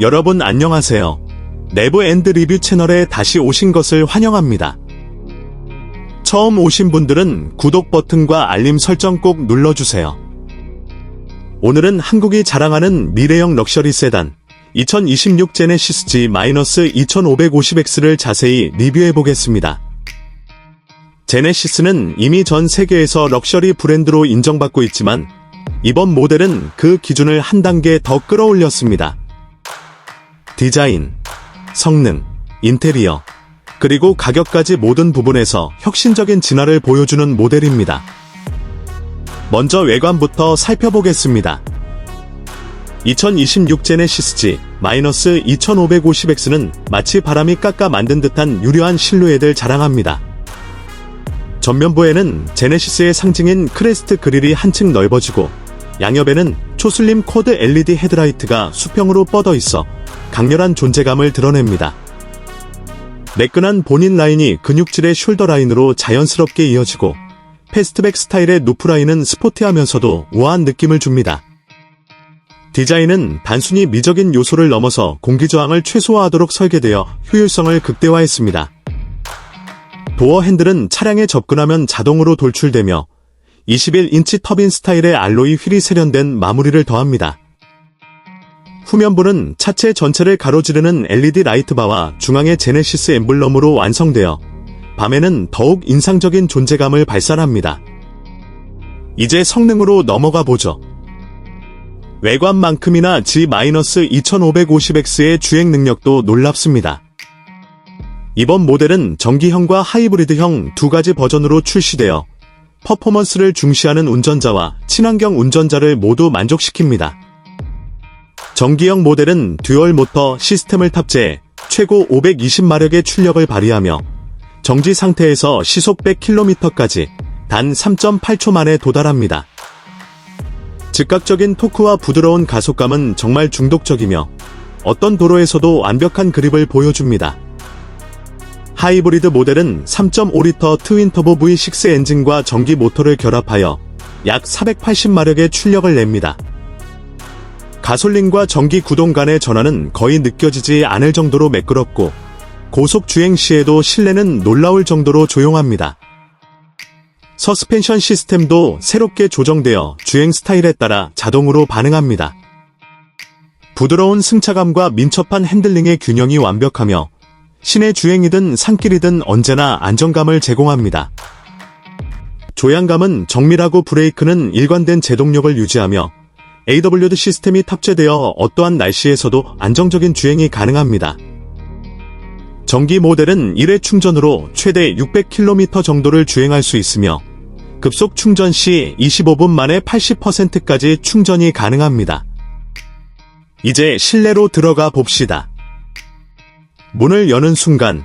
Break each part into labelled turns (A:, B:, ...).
A: 여러분 안녕하세요. 내부 앤드 리뷰 채널에 다시 오신 것을 환영합니다. 처음 오신 분들은 구독 버튼과 알림 설정 꼭 눌러주세요. 오늘은 한국이 자랑하는 미래형 럭셔리 세단 2026 제네시스 G-2550X를 자세히 리뷰해 보겠습니다. 제네시스는 이미 전 세계에서 럭셔리 브랜드로 인정받고 있지만 이번 모델은 그 기준을 한 단계 더 끌어올렸습니다. 디자인, 성능, 인테리어, 그리고 가격까지 모든 부분에서 혁신적인 진화를 보여주는 모델입니다. 먼저 외관부터 살펴보겠습니다. 2026 제네시스 G-2550X는 마치 바람이 깎아 만든 듯한 유려한 실루엣을 자랑합니다. 전면부에는 제네시스의 상징인 크레스트 그릴이 한층 넓어지고 양옆에는 초슬림 코드 LED 헤드라이트가 수평으로 뻗어 있어 강렬한 존재감을 드러냅니다. 매끈한 본인 라인이 근육질의 숄더 라인으로 자연스럽게 이어지고 패스트백 스타일의 누프 라인은 스포티하면서도 우아한 느낌을 줍니다. 디자인은 단순히 미적인 요소를 넘어서 공기 저항을 최소화하도록 설계되어 효율성을 극대화했습니다. 도어 핸들은 차량에 접근하면 자동으로 돌출되며 21인치 터빈 스타일의 알로이 휠이 세련된 마무리를 더합니다. 후면부는 차체 전체를 가로지르는 LED 라이트바와 중앙의 제네시스 엠블럼으로 완성되어 밤에는 더욱 인상적인 존재감을 발산합니다. 이제 성능으로 넘어가 보죠. 외관만큼이나 G-2550X의 주행 능력도 놀랍습니다. 이번 모델은 전기형과 하이브리드형 두 가지 버전으로 출시되어 퍼포먼스를 중시하는 운전자와 친환경 운전자를 모두 만족시킵니다. 전기형 모델은 듀얼 모터 시스템을 탑재해 최고 520마력의 출력을 발휘하며 정지 상태에서 시속 100km까지 단 3.8초 만에 도달합니다. 즉각적인 토크와 부드러운 가속감은 정말 중독적이며 어떤 도로에서도 완벽한 그립을 보여줍니다. 하이브리드 모델은 3.5리터 트윈터보 V6 엔진과 전기 모터를 결합하여 약 480마력의 출력을 냅니다. 가솔린과 전기 구동 간의 전환은 거의 느껴지지 않을 정도로 매끄럽고 고속 주행 시에도 실내는 놀라울 정도로 조용합니다. 서스펜션 시스템도 새롭게 조정되어 주행 스타일에 따라 자동으로 반응합니다. 부드러운 승차감과 민첩한 핸들링의 균형이 완벽하며 시내 주행이든 산길이든 언제나 안정감을 제공합니다. 조향감은 정밀하고 브레이크는 일관된 제동력을 유지하며 AWD 시스템이 탑재되어 어떠한 날씨에서도 안정적인 주행이 가능합니다. 전기 모델은 1회 충전으로 최대 600km 정도를 주행할 수 있으며 급속 충전 시 25분 만에 80%까지 충전이 가능합니다. 이제 실내로 들어가 봅시다. 문을 여는 순간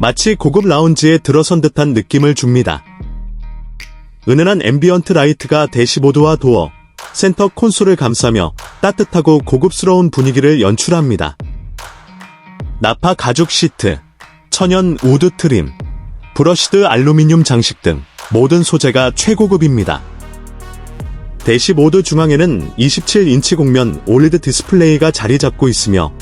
A: 마치 고급 라운지에 들어선 듯한 느낌을 줍니다. 은은한 앰비언트 라이트가 대시보드와 도어, 센터 콘솔을 감싸며 따뜻하고 고급스러운 분위기를 연출합니다. 나파 가죽 시트, 천연 우드 트림, 브러시드 알루미늄 장식 등 모든 소재가 최고급입니다. 대시보드 중앙에는 27인치 곡면 올리드 디스플레이가 자리 잡고 있으며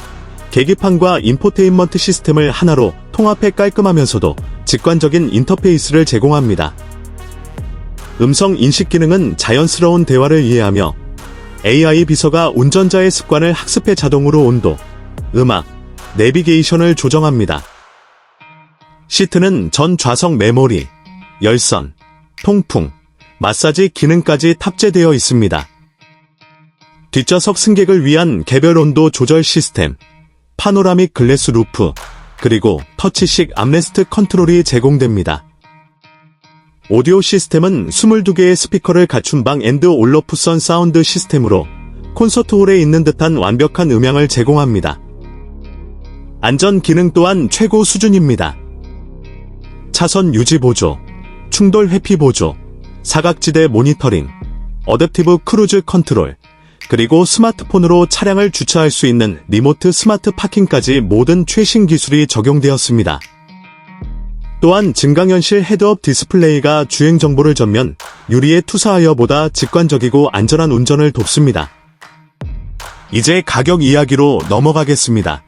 A: 계기판과 인포테인먼트 시스템을 하나로 통합해 깔끔하면서도 직관적인 인터페이스를 제공합니다. 음성 인식 기능은 자연스러운 대화를 이해하며 AI 비서가 운전자의 습관을 학습해 자동으로 온도, 음악, 내비게이션을 조정합니다. 시트는 전 좌석 메모리, 열선, 통풍, 마사지 기능까지 탑재되어 있습니다. 뒷좌석 승객을 위한 개별 온도 조절 시스템, 파노라믹 글래스 루프, 그리고 터치식 암레스트 컨트롤이 제공됩니다. 오디오 시스템은 22개의 스피커를 갖춘 방 앤드 올러프선 사운드 시스템으로 콘서트홀에 있는 듯한 완벽한 음향을 제공합니다. 안전 기능 또한 최고 수준입니다. 차선 유지 보조, 충돌 회피 보조, 사각지대 모니터링, 어댑티브 크루즈 컨트롤, 그리고 스마트폰으로 차량을 주차할 수 있는 리모트 스마트 파킹까지 모든 최신 기술이 적용되었습니다. 또한 증강현실 헤드업 디스플레이가 주행 정보를 전면 유리에 투사하여 보다 직관적이고 안전한 운전을 돕습니다. 이제 가격 이야기로 넘어가겠습니다.